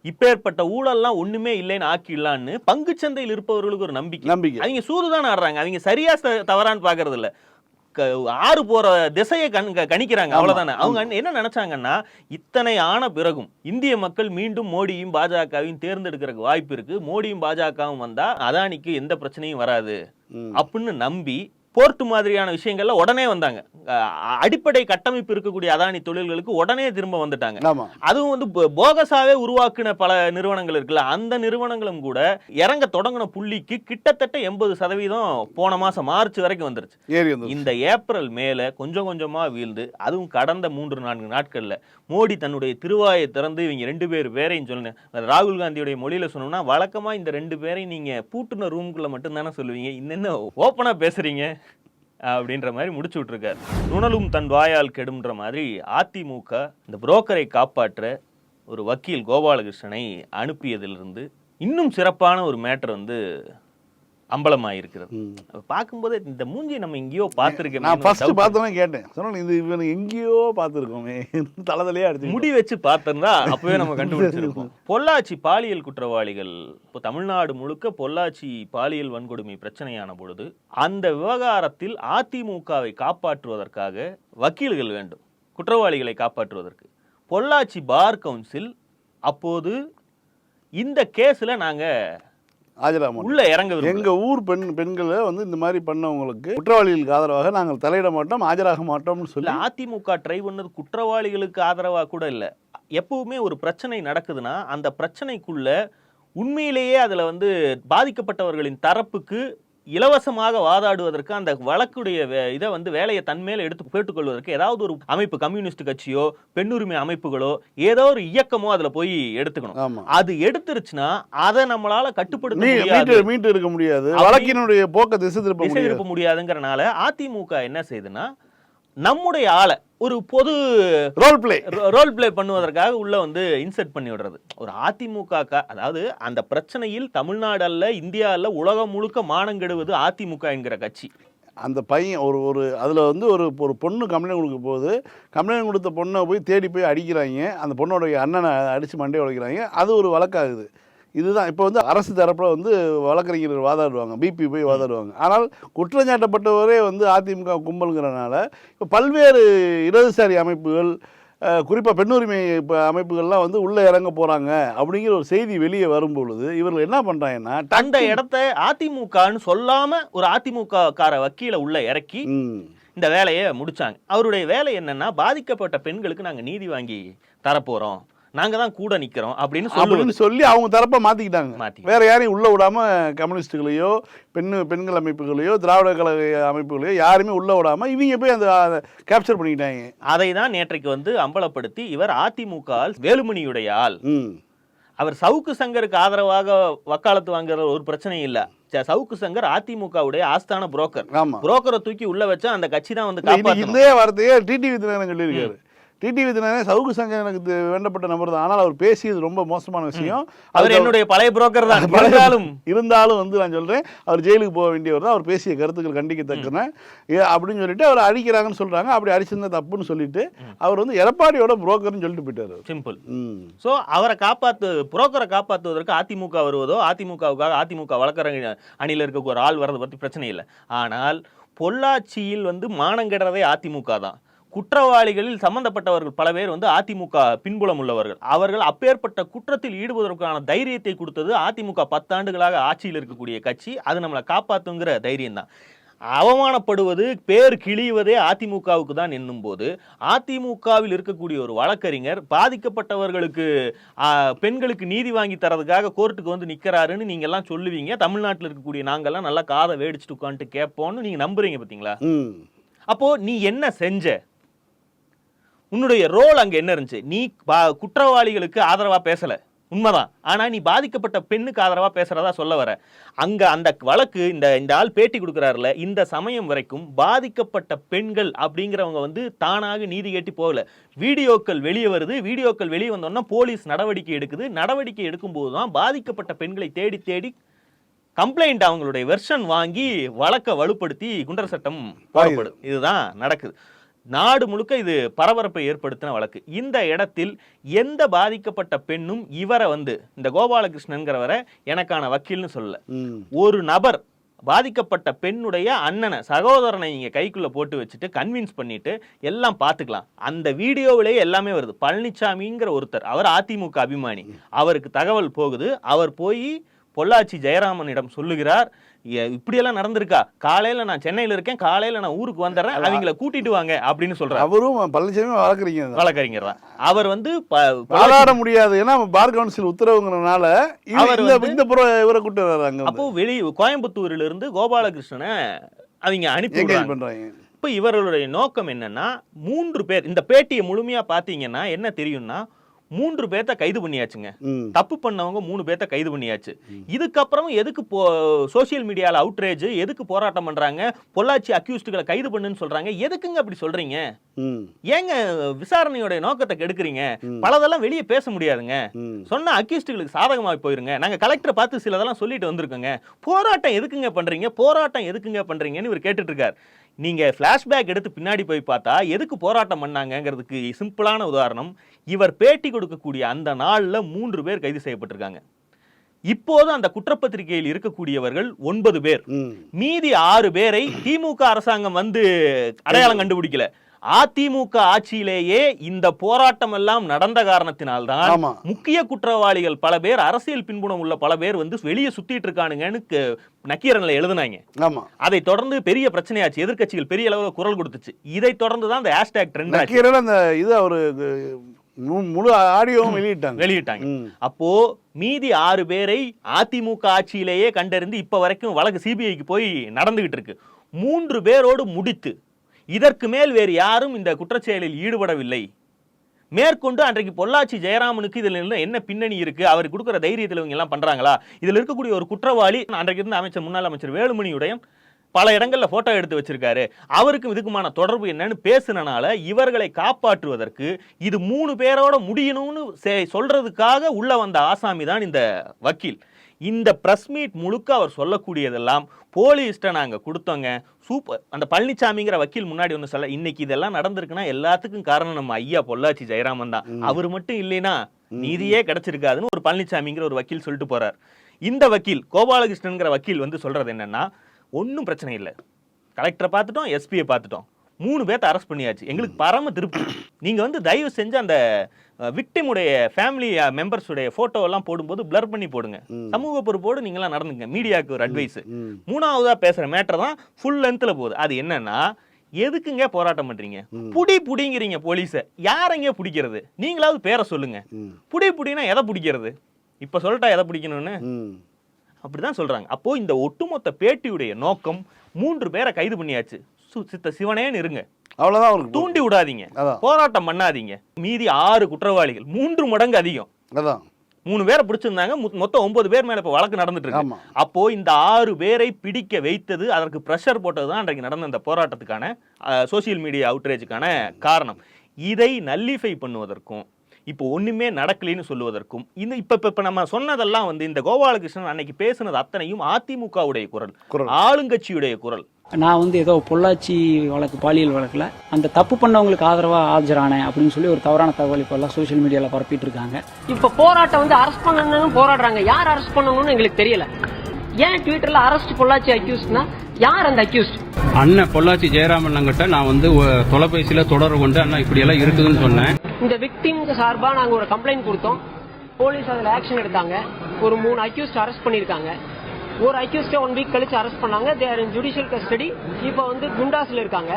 இப்பேற்பட்ட ஊழல்லாம் ஒண்ணுமே இல்லைன்னு ஆக்கிடலான்னு பங்குச்சந்தையில் இருப்பவர்களுக்கு ஒரு நம்பிக்கை. நம்பிக்கை. அவங்க சூதுதான் ஆடுறாங்க. அவங்க சரியா தவறான்னு பாக்குறது இல்ல ஆறு போற திசையை கண் கணிக்கிறாங்க. அவ்வளவுதானே. அவங்க என்ன நினைச்சாங்கன்னா இத்தனை ஆன பிறகும் இந்திய மக்கள் மீண்டும் மோடியும் பாஜகவையும் தேர்ந்தெடுக்கிறதுக்கு வாய்ப்பு இருக்கு. மோடியும் பாஜகவும் வந்தா அதானிக்கு எந்த பிரச்சனையும் வராது. அப்படின்னு நம்பி போர்ட் மாதிரியான விஷயங்கள்ல உடனே வந்தாங்க. அடிப்படை கட்டமைப்பு இருக்கக்கூடிய அதானி தொழில்களுக்கு உடனே திரும்ப வந்துட்டாங்க. அதுவும் வந்து போ- போகஸாவே உருவாக்குன பல நிறுவனங்கள் இருக்குல்ல அந்த நிறுவனங்களும் கூட இறங்க தொடங்கின புள்ளிக்கு கிட்டத்தட்ட எண்பது சதவீதம் போன மாசம் மார்ச் வரைக்கும் வந்துருச்சு. இந்த ஏப்ரல் மேல கொஞ்சம் கொஞ்சமா வீழ்ந்து அதுவும் கடந்த மூன்று நான்கு நாட்கள்ல மோடி தன்னுடைய திருவாயை திறந்து இவங்க ரெண்டு பேர் பேரையும் சொன்னேன் ராகுல் காந்தியுடைய மொழியில் சொன்னோம்னா வழக்கமாக இந்த ரெண்டு பேரையும் நீங்கள் பூட்டுன ரூம்குள்ளே மட்டும் தானே சொல்லுவீங்க. இன்னென்ன ஓப்பனாக பேசுகிறீங்க அப்படின்ற மாதிரி முடிச்சு விட்ருக்காரு நுணலும் தன் வாயால் கெடும்ன்ற மாதிரி அதிமுக இந்த புரோக்கரை காப்பாற்ற ஒரு வக்கீல் கோபாலகிருஷ்ணனை அனுப்பியதிலிருந்து இன்னும் சிறப்பான ஒரு மேட்டர் வந்து அம்பலமாயிருக்கிறது. ம். அப்ப பார்க்கும்போது இந்த மூஞ்சி நம்ம எங்கேயோ பார்த்துருக்கோம் நான் ஃபர்ஸ்ட் பார்த்தோன்னே கேட்டேன். சொன்னேன் இது இவன் எங்கேயோ பார்த்துருக்கோமே. தலதலையே அடிச்சு முடி வச்சு பார்த்தோம்னா அப்பவே நம்ம கண்டுபிடிச்சிருப்போம். பொள்ளாச்சி பாலியல் குற்றவாளிகள் இப்போ தமிழ்நாடு முழுக்க பொள்ளாச்சி பாலியல் வன்கொடுமை பிரச்சனையான பொழுது அந்த விவகாரத்தில் அதிமுகவை காப்பாற்றுவதற்காக வக்கீல்கள் வேண்டும் குற்றவாளிகளை காப்பாற்றுவதற்கு. பொள்ளாச்சி பார் கவுன்சில் அப்போது இந்த கேஸ்ல நாங்க ஆஜராமன் உள்ள இறங்க விரும்பல. எங்க ஊர் பெண் பெண்களை வந்து இந்த மாதிரி பண்ணவங்களுக்கு குற்றவாளிகளுக்கு ஆதரவாக நாங்கள் தலையிட மாட்டோம் ஆஜராக மாட்டோம்னு சொல்லி அதிமுக ட்ரை பண்ணது குற்றவாளிகளுக்கு ஆதரவா கூட இல்ல எப்பவுமே ஒரு பிரச்சனை நடக்குதுன்னா அந்த பிரச்சனைக்குள்ள உண்மையிலேயே அதுல வந்து பாதிக்கப்பட்டவர்களின் தரப்புக்கு இலவசமாக வாதாடுவதற்கு அந்த வழக்குடைய இதை வந்து வேலையை தன்மேல எடுத்து போட்டுக்கொள்வதற்கு ஏதாவது ஒரு அமைப்பு கம்யூனிஸ்ட் கட்சியோ பெண்ணுரிமை அமைப்புகளோ ஏதோ ஒரு இயக்கமோ அதுல போய் எடுத்துக்கணும். அது எடுத்துருச்சுன்னா அதை நம்மளால கட்டுப்படுத்த முடியாது. மீட்டு இருக்க முடியாது. வழக்கினுடைய போக்க திசை திருப்ப முடியாதுங்கிறனால அதிமுக என்ன செய்யுதுன்னா நம்முடைய ஆளை ஒரு பொது ரோல் பிளே ரோல் ப்ளே பண்ணுவதற்காக உள்ள வந்து இன்செர்ட் பண்ணி விடுறது. ஒரு அதிமுக அதாவது அந்த பிரச்சனையில் தமிழ்நாடு அல்ல இந்தியா அல்ல உலகம் முழுக்க மானங்கெடுவது அதிமுக என்கிற கட்சி. அந்த பையன் ஒரு ஒரு அதில் வந்து ஒரு ஒரு பொண்ணு கம்ப்ளைண்ட் கொடுக்க போகுது. கம்ப்ளைண்ட் கொடுத்த பொண்ணை போய் தேடி போய் அடிக்கிறாங்க. அந்த பொண்ணோடைய அண்ணனை அடித்து மண்டையை உடைக்கிறாங்க. அது ஒரு வழக்காகுது. இதுதான். இப்போ வந்து அரசு தரப்பில் வந்து வழக்கறிஞர்கள் வாதாடுவாங்க. பிபி போய் வாதாடுவாங்க. ஆனால் குற்றஞ்சாட்டப்பட்டவரே வந்து அதிமுக கும்பலுங்கிறனால இப்போ பல்வேறு இடதுசாரி அமைப்புகள் குறிப்பாக பெண்ணுரிமை இப்போ அமைப்புகள்லாம் வந்து உள்ளே இறங்க போகிறாங்க அப்படிங்கிற ஒரு செய்தி வெளியே வரும் பொழுது இவர்கள் என்ன பண்ணுறாங்கன்னா அந்த இடத்த அதிமுகன்னு சொல்லாம ஒரு அதிமுக கார வக்கீல உள்ள இறக்கி இந்த வேலையை முடிச்சாங்க. அவருடைய வேலை என்னன்னா பாதிக்கப்பட்ட பெண்களுக்கு நாங்க நீதி வாங்கி தரப்போறோம். நாங்க தான் கூட நிக்கிறோம் அப்படின்னு அப்படின்னு சொல்லி அவங்க தரப்பை மாத்திக்கிட்டாங்க. மாத்தி வேற யாரையும் உள்ள விடாம கம்யூனிஸ்டுகளையோ பெண் பெண்கள் அமைப்புகளையோ திராவிட கழக அமைப்புகளையோ யாருமே உள்ள விடாம இவங்க போய் அந்த கேப்சர் பண்ணிக்கிட்டாங்க. அதை தான் நேற்றைக்கு வந்து அம்பலப்படுத்தி இவர் அதிமுக ஆள் வேலுமணியுடைய ஆள் அவர் சவுக்கு சங்கருக்கு ஆதரவாக வக்காலத்து வாங்குற ஒரு பிரச்சனை இல்ல. சவுக்கு சங்கர் அதிமுகவுடைய ஆஸ்தான புரோக்கர். புரோக்கரை தூக்கி உள்ள வச்சா அந்த கட்சி தான் வந்து இதே வார்த்தையே டிடிவி தினகரன் சொல்லியிருக்காரு? டிடிவி தினகரன் சவுக்கு சங்கம் எனக்கு வேண்டப்பட்ட நபர் தான். ஆனால் அவர் பேசியது ரொம்ப மோசமான விஷயம். அவர் என்னுடைய பழைய புரோக்கர் தான். இருந்தாலும். இருந்தாலும் வந்து நான் சொல்றேன் அவர் ஜெயிலுக்கு போக வேண்டியவர் தான். அவர் பேசிய கருத்துக்கள் கண்டிக்கத்தக்கன. அப்படின்னு சொல்லிட்டு அவர் அடிக்கிறாங்கன்னு சொல்றாங்க. அப்படி அடிச்சிருந்தா தப்புன்னு சொல்லிட்டு அவர் வந்து எடப்பாடியோட புரோக்கர்னு சொல்லிட்டு போயிட்டாரு. சிம்பிள் சோ அவரை காப்பாத்து புரோக்கரை காப்பாத்துவதற்கு அதிமுக வருவதோ அதிமுகவுக்காக அதிமுக வழக்கறிஞர் அணியில இருக்க ஒரு ஆள் வர்றது பத்தி பிரச்சனை இல்லை. ஆனால் பொள்ளாச்சியில் வந்து மானங்கெடுறதே அதிமுக தான். குற்றவாளிகளில் சம்பந்தப்பட்டவர்கள் பல பேர் வந்து அதிமுக பின்புலம் உள்ளவர்கள். அவர்கள் அப்பேற்பட்ட குற்றத்தில் ஈடுபடுவதற்கான தைரியத்தை கொடுத்தது அதிமுக பத்தாண்டுகளாக ஆட்சியில் இருக்கக்கூடிய கட்சி. அது நம்மளை காப்பாத்துங்கிற தைரியம் தான் அவமானப்படுவது பேர் கிழிவதே அதிமுகவுக்கு தான் என்னும் போது அதிமுகவில் இருக்கக்கூடிய ஒரு வழக்கறிஞர் பாதிக்கப்பட்டவர்களுக்கு பெண்களுக்கு நீதி வாங்கி தரதுக்காக கோர்ட்டுக்கு வந்து நிக்கிறாருன்னு நீங்க எல்லாம் சொல்லுவீங்க. தமிழ்நாட்டில் இருக்கக்கூடிய நாங்கெல்லாம் நல்லா காதை வேடிச்சுட்டு உட்காந்துட்டு கேட்போம்னு நீங்க நம்புறீங்க பாத்தீங்களா? ம். அப்போ நீ என்ன செஞ்ச? உன்னுடைய ரோல் அங்க என்ன இருந்துச்சு? நீ பா- குற்றவாளிகளுக்கு ஆதரவா பேசல. உண்மைதான். ஆனா நீ பாதிக்கப்பட்ட பெண்ணுக்கு ஆதரவா பேசுறதா சொல்ல வர. அங்க அந்த வழக்கு இந்த இந்த ஆள் பேட்டி கொடுக்குறாருல இந்த சமயம் வரைக்கும் பாதிக்கப்பட்ட பெண்கள் அப்படிங்கிறவங்க வந்து தானாக நீதி கேட்டி போகல. வீடியோக்கள் வெளியே வருது. வீடியோக்கள் வெளியே வந்தோன்னா போலீஸ் நடவடிக்கை எடுக்குது. நடவடிக்கை எடுக்கும்போது தான் பாதிக்கப்பட்ட பெண்களை தேடி தேடி கம்ப்ளைண்ட் அவங்களுடைய வெர்ஷன் வாங்கி வழக்கை வலுப்படுத்தி குண்டர் சட்டம் இதுதான் நடக்குது. நாடு முழுக்க இது பரபரப்பை ஏற்படுத்தின வழக்கு. இந்த இடத்தில் எந்த பாதிக்கப்பட்ட பெண்ணும் இவரை வந்து இந்த கோபாலகிருஷ்ணன்கிறவரை எனக்கான வக்கீல்னு சொல்லல. ஒரு நபர் பாதிக்கப்பட்ட பெண்ணுடைய அண்ணனை சகோதரனை இங்க கைக்குள்ள போட்டு வச்சுட்டு கன்வின்ஸ் பண்ணிட்டு எல்லாம் பார்த்துக்கலாம். அந்த வீடியோவிலேயே எல்லாமே வருது. பழனிசாமிங்கிற ஒருத்தர் அவர் அதிமுக அபிமானி. அவருக்கு தகவல் போகுது. அவர் போய் பொள்ளாச்சி ஜெயராமனிடம் சொல்லுகிறார் "எ- இப்படியெல்லாம் நடந்திருக்கா? காலையில நான் சென்னையில இருக்கேன் காலையில நான் ஊருக்கு வந்துடுறேன் அவங்கள கூட்டிட்டு வாங்க அப்படின்னு சொல்றாரு. அவரும் பழனிசாமி வளர்க்குறீங்க தான். அவர் வந்து வாதாட முடியாது. ஏன்னா பார் கவுன்சில் உத்தரவுங்கிறனால இவ- அவர் இந்த இவரை கூட்டு வர்றாங்க அப்போ வெளி கோயம்புத்தூர்ல இருந்து கோபாலகிருஷ்ணனை அவங்க அனுப்பி. பண்றாங்க. இப்போ இவர்களுடைய நோக்கம் என்னன்னா மூன்று பேர் இந்த பேட்டியை முழுமையா பாத்தீங்கன்னா என்ன தெரியும்னா மூன்று பேர்த்த கைது பண்ணியாச்சுங்க. தப்பு பண்ணவங்க மூணு பேர்த்த கைது பண்ணியாச்சு. இதுக்கப்புறம் எதுக்கு போ சோஷியல் மீடியால அவுட்ரேஜ் எதுக்கு போராட்டம் பண்றாங்க? பொள்ளாச்சி அக்யூஸ்டுகளை கைது பண்ணுன்னு சொல்றாங்க. எதுக்குங்க அப்படி சொல்றீங்க? ஏங்க விசாரணையோட நோக்கத்தை கெடுக்குறீங்க? பலதெல்லாம் வெளியே பேச முடியாதுங்க. சொன்ன அக்யூஸ்டுகளுக்கு சாதகமா போயிருங்க. நாங்க கலெக்டரை பார்த்து சிலதெல்லாம் சொல்லிட்டு வந்திருக்கோங்க. போராட்டம் எதுக்குங்க பண்றீங்க? போராட்டம் எதுக்குங்க பண்றீங்கன்னு இவர் கேட்டுட்டு இருக்கார். நீங்க ஃபிளாஷ்பேக் எடுத்து பின்னாடி போய் பார்த்தா எதுக்கு போராட்டம் பண்ணாங்கங்கிறதுக்கு சிம்பிளான உதாரணம் இவர் பேட்டி கொடுக்கக்கூடிய அந்த நாள்ல மூன்று பேர் கைது செய்யப்பட்டிருக்காங்க. இப்போது அந்த குற்றப்பத்திரிகையில் இருக்கக்கூடியவர்கள் ஒன்பது பேர். மீதி ஆறு பேரை திமுக அரசாங்கம் வந்து அடையாளம் கண்டுபிடிக்கல. அதிமுக ஆட்சியிலேயே இந்த போராட்டம் எல்லாம் நடந்த காரணத்தினால்தான். முக்கிய குற்றவாளிகள் பல பேர் அரசியல் பின்புலம் உள்ள பல பேர் வந்து வெளியே சுத்திட்டு இருக்கானுங்கன்னு நக்கீரன்ல எழுதுனாங்க. ஆமா. அதை தொடர்ந்து பெரிய பிரச்சனையாச்சு. எதிர்க்கட்சிகள் பெரிய அளவுல குரல் கொடுத்துச்சு. இதை தொடர்ந்து தான் அந்த ஹேஷ்டேக் ட்ரெண்ட் நக்கீரன் அந்த இது அவரு முழு ஆடியோவும் வெளியிட்டாங்க. வெளியிட்டாங்க. அப்போ மீதி ஆறு பேரை அதிமுக ஆட்சியிலேயே கண்டறிந்து இப்ப வரைக்கும் வழக்கு சிபிஐக்கு போய் நடந்துகிட்டு இருக்கு. மூன்று பேரோடு முடித்து இதற்கு மேல் வேறு யாரும் இந்த குற்றச்செயலில் ஈடுபடவில்லை. மேற்கொண்டு அன்றைக்கு பொள்ளாச்சி ஜெயராமனுக்கு இதில் இருந்து என்ன பின்னணி இருக்கு அவர் கொடுக்குற தைரியத்தில் இவங்க எல்லாம் பண்றாங்களா? இதில் இருக்கக்கூடிய ஒரு குற்றவாளி அன்றைக்கு இருந்த அமைச்சர் முன்னாள் அமைச்சர் வேலுமணியுடைய பல இடங்களில் போட்டோ எடுத்து வச்சிருக்காரு. அவருக்கும் இதுக்குமான தொடர்பு என்னன்னு பேசுனனால இவர்களை காப்பாற்றுவதற்கு இது மூணு பேரோட முடியணும்னு செ- சொல்றதுக்காக உள்ள வந்த ஆசாமி தான் இந்த வக்கீல். இந்த பிரஸ் மீட் முழுக்க அவர் சொல்லக்கூடியதெல்லாம் போலீஸ்ட்ட நாங்க கொடுத்தோங்க. சூப்பர் அந்த பழனிசாமிங்கிற வக்கீல் முன்னாடி ஒன்று சொல்ல இன்னைக்கு இதெல்லாம் நடந்திருக்குன்னா எல்லாத்துக்கும் காரணம் நம்ம ஐயா பொள்ளாச்சி ஜெயராமன் தான். அவர் மட்டும் இல்லைன்னா நீதியே கிடைச்சிருக்காதுன்னு ஒரு பழனிசாமிங்கிற ஒரு வக்கீல் சொல்லிட்டு போறார். இந்த வக்கீல் கோபாலகிருஷ்ணன்கிற வக்கீல் வந்து சொல்றது என்னன்னா ஒன்றும் பிரச்சனை இல்லை. கலெக்டரை பார்த்துட்டோம் எஸ்பியை பார்த்துட்டோம். மூணு பேர்த்த அரெஸ்ட் பண்ணியாச்சு. எங்களுக்கு பரம திருப்தி. நீங்க வந்து தயவு செஞ்சு அந்த விக்டிமுடைய ஃபேமிலி மெம்பர்ஸுடைய போட்டோ எல்லாம் போடும்போது பிளர் பண்ணி போடுங்க. சமூக பொறுப்போடு நீங்களாம் நடந்துங்க மீடியாவுக்கு ஒரு அட்வைஸ் மூணாவதா பேசுற மேட்டர் தான் ஃபுல் லென்த்ல போகுது. அது என்னன்னா எதுக்குங்க போராட்டம் பண்றீங்க? புடி புடிங்கிறீங்க போலீஸ யாரெங்க பிடிக்கிறது? நீங்களாவது பேரை சொல்லுங்க. புடி புடினா எதை பிடிக்கிறது? இப்ப சொல்லிட்டா எதை பிடிக்கணும்னு? அப்படிதான் சொல்றாங்க. அப்போ இந்த ஒட்டுமொத்த பேட்டியுடைய நோக்கம் மூன்று பேரை கைது பண்ணியாச்சு. சித்த சிவனேன்னு இருங்க. அவ்வளவுதான் அவருக்கு தூண்டி விடாதீங்க. போராட்டம் பண்ணாதீங்க. மீதி ஆறு குற்றவாளிகள் மூன்று மடங்கு அதிகம். அதான். மூணு பேரை பிடிச்சிருந்தாங்க மொத்தம் ஒன்பது பேர் மேல இப்ப வழக்கு நடந்துட்டு இருக்கு. அப்போ இந்த ஆறு பேரை பிடிக்க வைத்தது அதற்கு பிரஷர் போட்டது தான் அன்றைக்கு நடந்த இந்த போராட்டத்துக்கான சோசியல் மீடியா அவுட்ரேஜுக்கான காரணம். இதை நல்லிஃபை பண்ணுவதற்கும் இப்போ ஒண்ணுமே நடக்கலைன்னு சொல்லுவதற்கும் இந்த இப்ப இப்ப- இப்ப நம்ம சொன்னதெல்லாம் வந்து இந்த கோபாலகிருஷ்ணன் அன்னைக்கு பேசுனது அத்தனையும் அதிமுகவுடைய குரல் குரல். ஆளுங்கட்சியுடைய குரல். நான் வந்து ஏதோ பொள்ளாச்சி வழக்கு பாலியல் வழக்கில் அந்த தப்பு பண்ணவங்களுக்கு ஆதரவாக ஆஜரானேன் அப்படின்னு சொல்லி ஒரு தவறான தகவல் இப்போ எல்லாம் சோஷியல் மீடியாவில் பரப்பிட்டு இருக்காங்க. இப்ப போராட்டம் வந்து அரெஸ்ட் பண்ணணும்னு போராடுறாங்க. யார் அரெஸ்ட் பண்ணணும்னு எங்களுக்கு தெரியல. ஏன் ட்விட்டர்ல அரெஸ்ட் பொள்ளாச்சி அக்யூஸ்னா யார் அந்த அக்யூஸ்ட் அண்ணன் பொள்ளாச்சி ஜெயராமன் கிட்ட நான் வந்து தொலைபேசியில தொடர்பு கொண்டு அண்ணா இப்படி எல்லாம் இருக்குதுன்னு சொன்னேன். இந்த விக்டிம்க்கு சார்பா நாங்க ஒரு கம்ப்ளைண்ட் கொடுத்தோம். போலீஸ் அதுல ஆக்ஷன் எடுத்தாங்க. ஒரு மூணு அக்யூஸ்ட் அரெஸ்ட் பண்ணிருக்காங்க ஒரு அக்யூஸ்ட ஒன் வீக் கழிச்சு அரெஸ்ட் பண்ணாங்க. தேர் இன் ஜுடிஷியல் கஸ்டடி இப்போ வந்து குண்டாஸ்ல இருக்காங்க.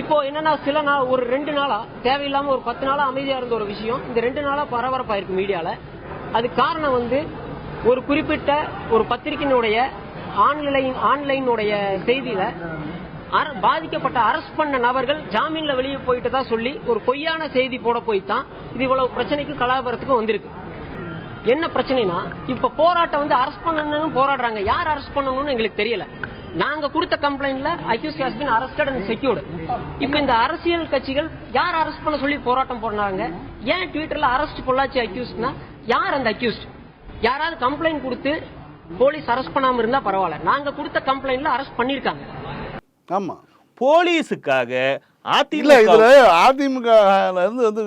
இப்போ என்னன்னா சில நாள் ஒரு ரெண்டு நாளா தேவையில்லாம ஒரு பத்து நாளா அமைதியா இருந்த ஒரு விஷயம். இந்த ரெண்டு நாளா பரபரப்பா இருக்கு மீடியால. அது காரணம் வந்து ஒரு குறிப்பிட்ட ஒரு பத்திரிகையினுடைய ஆன்லைன் ஆன்லைனுடைய செய்தியில பாதிக்கப்பட்ட அரஸ்ட் பண்ண நபர்கள் ஜாமீன்ல வெளியே போயிட்டு தான் சொல்லி ஒரு பொய்யான செய்தி போட போய் தான் இது இவ்வளவு பிரச்சனைக்கு கலாபரத்துக்கு வந்திருக்கு. என்ன பிரச்சனைனா இப்ப போராட்டம் வந்து அரெஸ்ட் பண்ணணும்னு போராடுறாங்க. யார் அரெஸ்ட் பண்ணணும்னு எங்களுக்கு தெரியல. நாங்க கொடுத்த கம்ப்ளைண்ட்ல accused has been arrested and secured இப்ப இந்த அரசியல் கட்சிகள் யார் அரெஸ்ட் பண்ண சொல்லி போராட்டம் போடுறாங்க? ஏன் ட்விட்டர்ல அரெஸ்ட் பொள்ளாச்சி அக்யூஸ்ட்னா யார் அந்த அக்யூஸ்ட் யாராவது கம்ப்ளைண்ட் கொடுத்து போலீஸ் அரெஸ்ட் பண்ணாம இருந்தா பரவாயில்ல. நாங்க கொடுத்த கம்ப்ளைண்ட்ல அரெஸ்ட் பண்ணிருக்காங்க. ஆமா. போலீஸுக்காக இல்ல அதிமுக இதுல அதிமுக இருந்து வந்து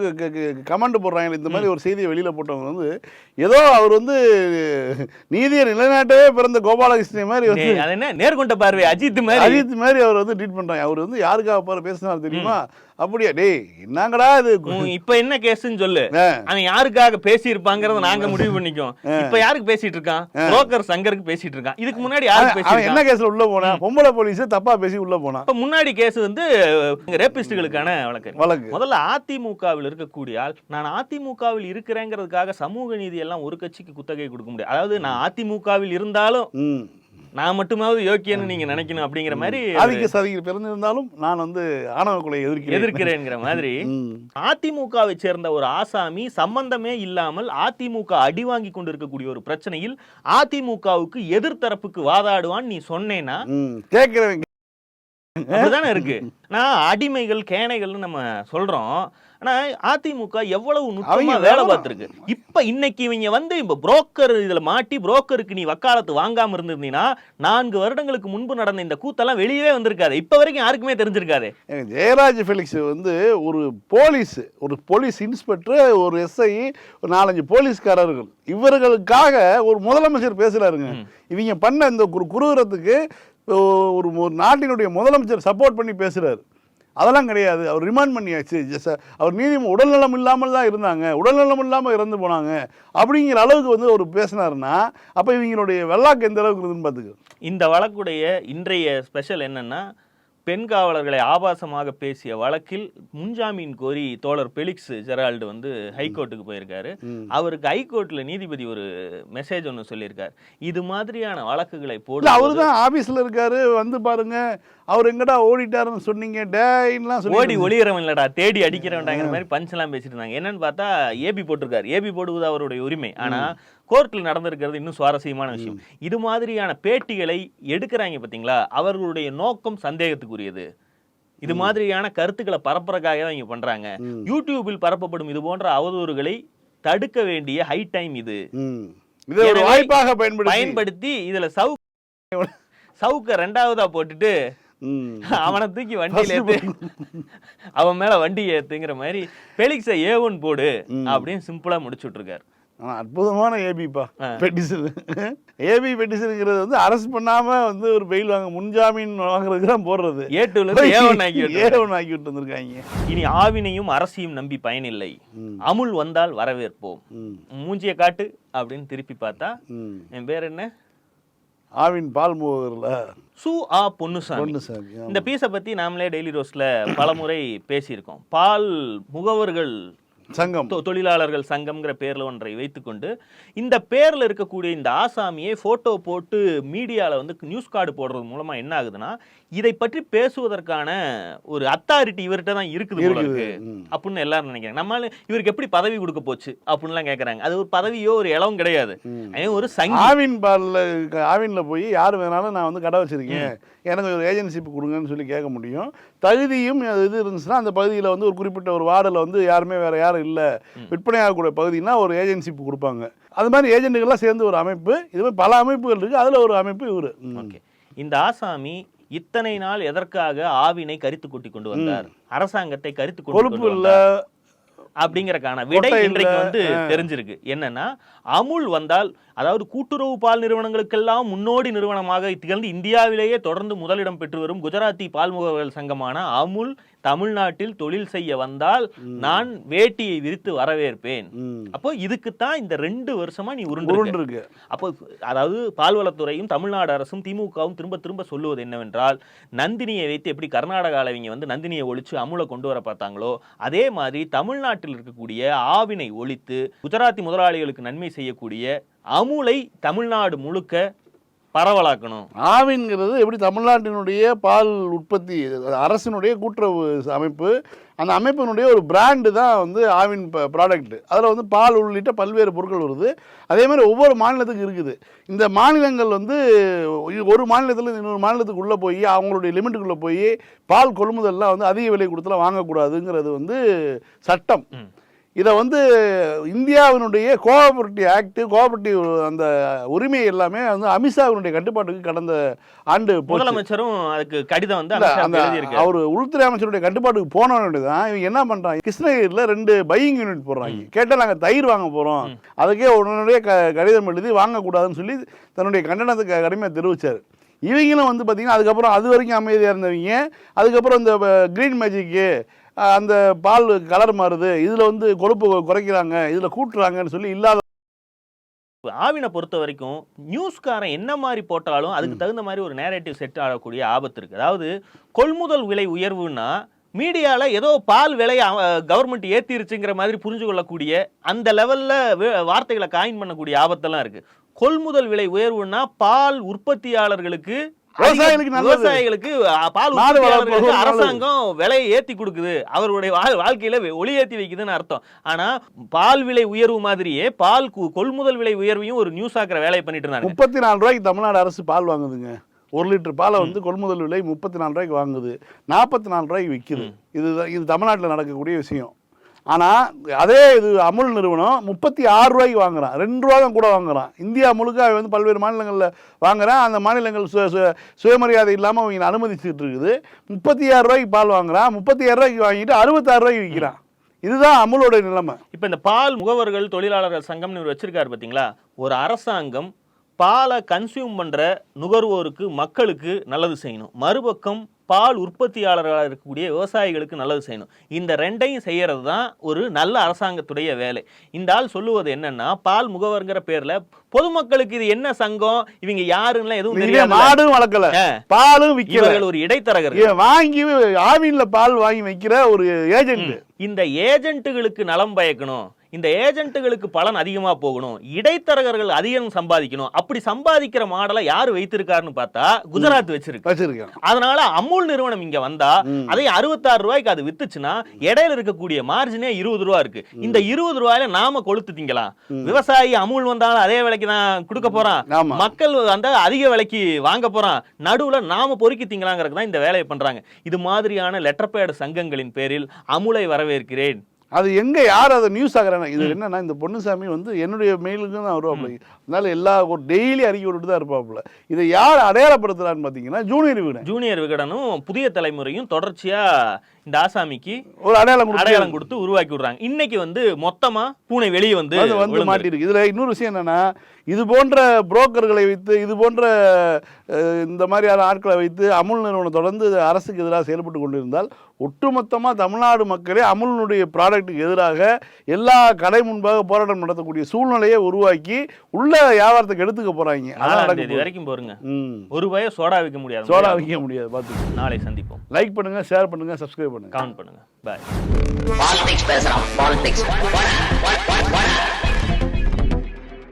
கமெண்ட் போடுறாங்க இந்த மாதிரி ஒரு செய்தியை வெளியில போட்டவங்க வந்து ஏதோ அவர் வந்து நீதியை நிலைநாட்டவே பிறந்த கோபாலகிருஷ்ணன் மாதிரி வந்து நே- அது என்ன? நேர்கொண்ட பார்வை அஜித் மாதிரி. அஜித் மாதிரி அவர் வந்து ட்ரீட் பண்றாங்க. அவர் வந்து யாருக்காக பாரு பேசினார் தெரியுமா? அப்படியா? டேய் என்னங்கடா இது? இப்ப என்ன கேஸ்ன்னு சொல்லு. அவன் யாருக்காக பேசி இருப்பாங்கறத நாங்க முடிவு பண்ணிக்கோம் இப்ப யாருக்கு பேசிட்டு இருக்கான் புரோக்கர் சங்கருக்கு பேசிட்டு இருக்கான் இதுக்கு முன்னாடி யாருக்கு அவன் என்ன கேஸ்ல உள்ள போனான் பொம்பளை போலீஸ் தப்பா பேசி உள்ள போனான் இப்ப முன்னாடி கேஸ் வந்து ரேபிஸ்டுகளுக்கான வழக்கு. வழக்கு. முதல்ல அதிமுகவில் இருக்கக்கூடிய ஆள் நான் அதிமுகவில் இருக்கிறேங்கிறதுக்காக சமூக நீதி எல்லாம் ஒரு கட்சிக்கு குத்தகை கொடுக்க முடியாது. அதாவது நான் அதிமுகவில் இருந்தாலும் நான் மட்டுமாவது யோக்கியன்னு நீங்க நினைக்கணும் அப்படிங்கிற மாதிரி ஆதிக்க சதிகள் பிறந்திருந்தாலும் நான் வந்து ஆணவ கொலை எதிர்க்கிறேன். எதிர்க்கிறேங்கிற மாதிரி. அதிமுகவை சேர்ந்த ஒரு ஆசாமி சம்பந்தமே இல்லாமல் அதிமுக அடி வாங்கி கொண்டிருக்கக்கூடிய ஒரு பிரச்சனையில் அதிமுகவுக்கு எதிர்த்தரப்புக்கு வாதாடுவான்னு நீ சொன்னேன்னா ம். அப்படிதானே இருக்கு. நான் அடிமைகள் கேனைகள்னு நம்ம சொல்றோம். ஆனா அதிமுக எவ்வளவு நுட்பமா வேலை பார்த்திருக்கு. இப்ப இன்னைக்கு இவங்க வந்து இப்ப புரோக்கர் இதுல மாட்டி புரோக்கருக்கு நீ வக்காலத்து வாங்காம இருந்திருந்தீங்கன்னா நான்கு வருடங்களுக்கு முன்பு நடந்த இந்த கூத்தெல்லாம் வெளியவே வந்திருக்காது. இப்ப வரைக்கும் யாருக்குமே தெரிஞ்சிருக்காது. ஜெயராஜ் ஃபெலிக்ஸ் வந்து ஒரு போலீஸ் ஒரு போலீஸ் இன்ஸ்பெக்டர் ஒரு எஸ்ஐ ஒரு நாலஞ்சு போலீஸ்காரர்கள். இவர்களுக்காக ஒரு முதலமைச்சர் பேசுறாருங்க. இவங்க பண்ண இந்த குரு குருகிறதுக்கு ஒரு ஒரு நாட்டினுடைய முதலமைச்சர் சப்போர்ட் பண்ணி பேசுகிறார் அதெல்லாம் கிடையாது. அவர் ரிமாண்ட் பண்ணியாச்சு. ஜஸ்ட் அவர் நீதி உடல்நலம் இல்லாமல் தான் இருந்தாங்க. உடல்நலம் இல்லாமல் இறந்து போனாங்க. அப்படிங்கிற அளவுக்கு வந்து அவர் பேசினாருன்னா அப்போ இவங்களுடைய வெள்ளாக்கு எந்த அளவுக்கு இருக்குதுன்னு பார்த்துக்க. இந்த வழக்குடைய இன்றைய ஸ்பெஷல் என்னென்னா பெண் காவலர்களை ஆபாசமாக பேசிய வழக்கில் முன்ஜாமீன் கோரி தோழர் பெலிக்ஸ் ஜெரால்டு வந்து ஹைகோர்ட்டுக்கு போயிருக்காரு. அவருக்கு ஹைகோர்ட்ல நீதிபதி ஒரு மெசேஜ் ஒன்று சொல்லியிருக்காரு. இது மாதிரியான வழக்குகளை இல்ல போடு அவர் தான் ஆபீஸ்ல இருக்காரு. வந்து பாருங்க அவர் எங்கடா ஓடிட்டாருன்னு சொன்னீங்க. சொல்லி ஓடி ஒளியறவன் இல்லடா தேடி அடிக்கிறவன்டாங்கிற மாதிரி பஞ்ச் எல்லாம் பேசிட்டு இருந்தாங்க. என்னன்னு பார்த்தா ஏபி போட்டிருக்காரு. ஏபி போடுவது அவருடைய உரிமை. ஆனா கோர்ட்ல நடந்திருக்கிறது இன்னும் சுவாரஸ்யமான விஷயம். இது மாதிரியான பேட்டிகளை எடுக்கிறாங்க பாத்தீங்களா? அவர்களுடைய நோக்கம் சந்தேகத்துக்குரியது. இது மாதிரியான கருத்துக்களை பரப்புறக்காக தான் இங்க பண்றாங்க. யூடியூபில் பரப்பப்படும் இது போன்ற அவதூறுகளை தடுக்க வேண்டிய ஹை டைம் இது. வாய்ப்பாக பயன்படுத்தி பயன்படுத்தி இதுல சவு சவுக்க ரெண்டாவதா போட்டுட்டு. அவனை தூக்கி வண்டியில ஏத்து அவன் மேல வண்டி ஏத்துங்கிற மாதிரி பெலிக்ஸ ஏ ஒன் போடு அப்படின்னு சிம்பிளா முடிச்சு விட்டுருக்காரு ஆனா அற்புதமான ஏபிப்பா. பெட்டிஷன் ஏபி பெட்டிஷனுங்கிறது வந்து அரெஸ்ட் பண்ணாம வந்து ஒரு பெயில் வாங்க முன்ஜாமீன் வாங்குறதுக்கு தான் போடுறது ஏ டூல ஏ ஒன் ஆக்கி ஏ. ஒன் ஆக்கி விட்டு வந்திருக்காங்க இனி ஆவினையும் அரசியும் நம்பி பயனில்லை அமுல் வந்தால் வரவேற்போம். மூஞ்சிய காட்டு அப்படின்னு திருப்பி பார்த்தா. என் பேர் என்ன ஆவின் பால் முகர்ல சு ஆ பொன்னுசாமி பொன்னுசாமி. இந்த பீஸை பத்தி நாமளே டெய்லி ரோஸ்ல பலமுறை பேசியிருக்கோம் பால் முகவர்கள் சங்கம். தொழிலாளர்கள் சங்கம்ங்கிற பேரில் ஒன்றை வைத்துக்கொண்டு இந்த பேரில் இருக்கக்கூடிய இந்த ஆசாமியை போட்டோ போட்டு மீடியாவில் வந்து நியூஸ் கார்டு போடுறது மூலமா என்ன ஆகுதுன்னா இதை பற்றி பேசுவதற்கான ஒரு அத்தாரிட்டி இவர்கிட்ட தான் இருக்குது இருக்குது. அப்படின்னு எல்லாரும் நினைக்கிறாங்க. நம்மளால இவருக்கு எப்படி பதவி கொடுக்க போச்சு அப்படின்லாம் கேக்குறாங்க. அது ஒரு பதவியோ ஒரு இளவும் கிடையாது. ஒரு சங்கி. ஆவின் பால்ல ஆவின்ல போய் யார் வேணாலும் நான் வந்து கடை வச்சிருக்கேன். எனக்கு ஒரு ஏஜென்சிப்பு கொடுங்கன்னு சொல்லி கேட்க முடியும். தகுதியும் இது இருந்துச்சுன்னா அந்த பகுதியில் வந்து ஒரு குறிப்பிட்ட ஒரு வார்டில் வந்து யாருமே வேற யாரும் இல்லை. விற்பனை ஆகக்கூடிய பகுதினா ஒரு ஏஜென்சிப்பு கொடுப்பாங்க. அது மாதிரி ஏஜென்ட்டுகள்லாம் சேர்ந்து ஒரு அமைப்பு. இது மாதிரி பல அமைப்புகள் இருக்கு. அதுல ஒரு அமைப்பு இவரு. ஓகே. இந்த ஆசாமி இத்தனை நாள் எதற்காக ஆவினை கரித்து கொட்டி கொண்டு வந்தார்? அரசாங்கத்தை கரித்து கொழுப்பு கொண்டு இல்ல. அப்படிங்கறக்கான விடை இன்றைக்கு. வந்து தெரிஞ்சிருக்கு. என்னன்னா அமுல் வந்தால் அதாவது கூட்டுறவு பால் நிறுவனங்களுக்கெல்லாம் முன்னோடி நிறுவனமாக திகழ்ந்து இந்தியாவிலேயே தொடர்ந்து முதலிடம் பெற்று வரும் குஜராத்தி பால் முகவர்கள் சங்கமான அமுல் தமிழ்நாட்டில் தொழில் செய்ய வந்தால் நான் வேட்டியை விரித்து வரவேற்பேன். அப்போ இதுக்குத்தான் இந்த ரெண்டு வருஷமா நீ உருண்டு அப்போ அதாவது பால்வளத்துறையும் தமிழ்நாடு அரசும் திமுகவும் திரும்ப திரும்ப சொல்லுவது என்னவென்றால் நந்தினியை வைத்து எப்படி கர்நாடகாவில் இவங்க வந்து நந்தினியை ஒழிச்சு அமுலை கொண்டு வர பார்த்தாங்களோ அதே மாதிரி தமிழ்நாட்டில் இருக்கக்கூடிய ஆவினை ஒழித்து குஜராத்தி முதலாளிகளுக்கு நன்மை செய்யக்கூடிய அமுலை தமிழ்நாடு முழுக்க பரவலாக்கணும். ஆவின்ங்கிறது எப்படி தமிழ்நாட்டினுடைய பால் உற்பத்தி அரசினுடைய கூட்டுறவு அமைப்பு அந்த அமைப்பினுடைய ஒரு பிராண்டு தான் வந்து ஆவின் ப்ராடக்ட் அதில் வந்து பால் உள்ளிட்ட பல்வேறு பொருட்கள் வருது. அதே மாதிரி ஒவ்வொரு மாநிலத்துக்கும் இருக்குது. இந்த மாநிலங்கள் வந்து ஒரு மாநிலத்தில் இன்னொரு மாநிலத்துக்கு உள்ளே போய் அவங்களுடைய லிமிட்டுக்குள்ளே போய் பால் கொள்முதல்லாம் வந்து அதிக விலை கொடுத்துலாம் வாங்கக்கூடாதுங்கிறது வந்து சட்டம். இதை வந்து இந்தியாவினுடைய கோஆபரேட்டிவ் ஆக்ட் கோஆபரேட்டிவ் அந்த உரிமை எல்லாமே வந்து அமித்ஷாவினுடைய கட்டுப்பாட்டுக்கு கடந்த ஆண்டு. முதலமைச்சரும் அதுக்கு கடிதம் வந்து அந்த அவர் உள்துறை அமைச்சருடைய கட்டுப்பாட்டுக்கு போனவனே தான் இவங்க என்ன பண்றாங்க கிருஷ்ணகிரியில் ரெண்டு பையிங் யூனிட் போடுறாங்க. கேட்டால் நாங்கள் தயிர் வாங்க போறோம். அதுக்கே உடனடியே க கடிதம் எழுதி வாங்கக்கூடாதுன்னு சொல்லி தன்னுடைய கண்டனத்துக்கு கடுமையாக தெரிவிச்சார். இவங்களும் வந்து பார்த்தீங்கன்னா அதுக்கப்புறம் அது வரைக்கும் அமைதியாக இருந்தவங்க அதுக்கப்புறம் இந்த க்ரீன் மேஜிக்கு அந்த பால் கலர் மாறுது. இதில் வந்து கொழுப்பு குறைக்கிறாங்க. இதில் கூட்டுறாங்கன்னு சொல்லி இல்லாத ஆவினை பொறுத்த வரைக்கும் நியூஸ்காரன் என்ன மாதிரி போட்டாலும் அதுக்கு தகுந்த மாதிரி ஒரு நேரேட்டிவ் செட் ஆகக்கூடிய ஆபத்து இருக்கு. அதாவது கொள்முதல் விலை உயர்வுன்னா மீடியால ஏதோ பால் விலை கவர்மெண்ட் ஏத்திருச்சுங்கிற மாதிரி புரிஞ்சு கொள்ளக்கூடிய அந்த லெவல்ல வார்த்தைகளை காயின் பண்ணக்கூடிய ஆபத்தெல்லாம் இருக்கு. கொள்முதல் விலை உயர்வுன்னா பால் உற்பத்தியாளர்களுக்கு விவசாயிகளுக்கு. விவசாயிகளுக்கு பால் உற்பத்தியாளர்களுக்கு. அரசாங்கம் விலையை ஏத்தி கொடுக்குது. அவருடைய வாழ்- வாழ்க்கையில ஒளி ஏத்தி வைக்குதுன்னு அர்த்தம். ஆனா பால் விலை உயர்வு மாதிரியே பால் கொள்முதல் விலை உயர்வையும் ஒரு நியூஸ் ஆக்குற வேலையை பண்ணிட்டு இருந்தாங்க. முப்பத்தி நாலு ரூபாய்க்கு தமிழ்நாடு அரசு பால் வாங்குதுங்க. ஒரு லிட்டர் பாலை வந்து கொள்முதல் விலை முப்பத்தி நாலு ரூபாய்க்கு வாங்குது. நாற்பத்தி நாலு ரூபாய்க்கு விற்குது இது இது தமிழ்நாட்டில் நடக்கக்கூடிய விஷயம். ஆனால் அதே இது அமுல் நிறுவனம் முப்பத்தி ஆறு ரூபாய்க்கு வாங்குறான். ரெண்டு ரூபா தான் கூட வாங்குறான். இந்தியா முழுக்க அவன் வந்து பல்வேறு மாநிலங்களில் வாங்குறான். அந்த மாநிலங்கள் சு சு- சுயமரியாதை இல்லாமல் அவங்க அனுமதிச்சுட்டு இருக்குது. முப்பத்தி ஆறு ரூபாய்க்கு பால் வாங்குறான். முப்பத்தி ஆறு ரூபாய்க்கு வாங்கிட்டு அறுபத்தாறு ரூபாய்க்கு விற்கிறான். இதுதான் அமுலோட நிலைமை. இப்போ இந்த பால் முகவர்கள் தொழிலாளர்கள் சங்கம்னு இவர் வச்சிருக்காரு பார்த்தீங்களா ஒரு அரசாங்கம் பாலை கன்சியூம் பண்ணுற நுகர்வோருக்கு மக்களுக்கு நல்லது செய்யணும். மறுபக்கம் பால் உற்பத்தியாளர்களாக இருக்கக்கூடிய விவசாயிகளுக்கு நல்லது செய்யணும். இந்த ரெண்டையும் செய்யறது தான் ஒரு நல்ல அரசாங்கத்துடைய வேலை. இந்த ஆள் சொல்லுவது என்னன்னா பால் முகவர்ங்கிற பேர்ல பொதுமக்களுக்கு இது என்ன சங்கம்? இவங்க யாருன்னு எதுவும் இதே தெரியாது மாடும் வளர்க்கல. பாலும் விற்கல இவர்கள் ஒரு இடைத்தரகர்கள். இவன் வாங்கி ஆவின்ல பால் வாங்கி வைக்கிற ஒரு ஏஜென்ட் இந்த ஏஜென்ட்டுகளுக்கு நலம் பயக்கணும். இந்த ஏஜென்ட்டுகளுக்கு பலன் அதிகமா போகணும் இடைத்தரகர்கள் அதிகம் சம்பாதிக்கணும். அப்படி சம்பாதிக்கிற மாடலை யாரு வைத்திருக்காருன்னு பார்த்தா குஜராத் வச்சிருக்கு. வச்சிருக்கேன் அதனால அமுல் நிறுவனம் இங்க வந்தா அதை அறுபத்தாறு ரூபாய்க்கு அது வித்துச்சுன்னா இடையில இருக்கக்கூடிய மார்ஜினே இருபது ரூபா இருக்கு. இந்த இருபது ரூபாயில நாம கொளுத்து திங்கலாம். விவசாயி அமுல் வந்தாலும் அதே விலைக்கு தான் கொடுக்க போறான். மக்கள் அந்த அதிக விலைக்கு வாங்க போறான். நடுவுல நாம பொறுக்கி திங்கலாங்கிறது தான் இந்த வேலையை பண்றாங்க. இது மாதிரியான லெட்டர்பேட் சங்கங்களின் பேரில் அமுலை வரவேற்கிறேன். அது எங்க யார் அதை நியூஸ் ஆகுறாங்க? இது என்னன்னா இந்த பொன்னுசாமி வந்து என்னுடைய மெயிலுக்கும் தான் வருவாப்புல. அதனால எல்லா ஒரு டெய்லி அறிக்கை விட்டுட்டு தான் இருப்பாப்புல. இதை யார் அடையாளப்படுத்துறான்னு பார்த்தீங்கன்னா ஜூனியர் விகடன். ஜூனியர் விகடனும் புதிய தலைமுறையும் தொடர்ச்சியா இந்த ஆசாமிக்கு ஒரு அடையாளம் அடையாளம் கொடுத்து உருவாக்கி விடுறாங்க. இன்னைக்கு வந்து மொத்தமா பூனை வெளியே வந்து வந்து. மாட்டிருக்கு. இதுல இன்னொரு விஷயம் என்னன்னா இது போன்ற புரோக்கர்களை வைத்து இது போன்ற இந்த மாதிரியான ஆட்களை வைத்து அமுல் நிறுவனம் தொடர்ந்து அரசுக்கு எதிராக செயல்பட்டு கொண்டிருந்தால் ஒட்டுமொத்தமா தமிழ்நாடு மக்களே அமுலினுடைய ப்ராடக்ட்டுக்கு எதிராக எல்லா கடை முன்பாக போராட்டம் நடத்தக்கூடிய சூழ்நிலையை உருவாக்கி உள்ள வியாபாரத்துக்கு எடுத்துக்க போறாங்க. அதான் நாலாம் நடக்க தேதி போகுது. வரைக்கும் போருங்க. ஒரு பய சோடா விற்க முடியாது. சோடா விற்க முடியாது. பார்த்து நாளை சந்திப்போம். லைக் பண்ணுங்க ஷேர் பண்ணுங்க சப்ஸ்கிரைப் பண்ணுங்க. கமெண்ட் பண்ணுங்க. பாய் பாலிடிக்ஸ் பேசுறான் பாலிடிக்ஸ்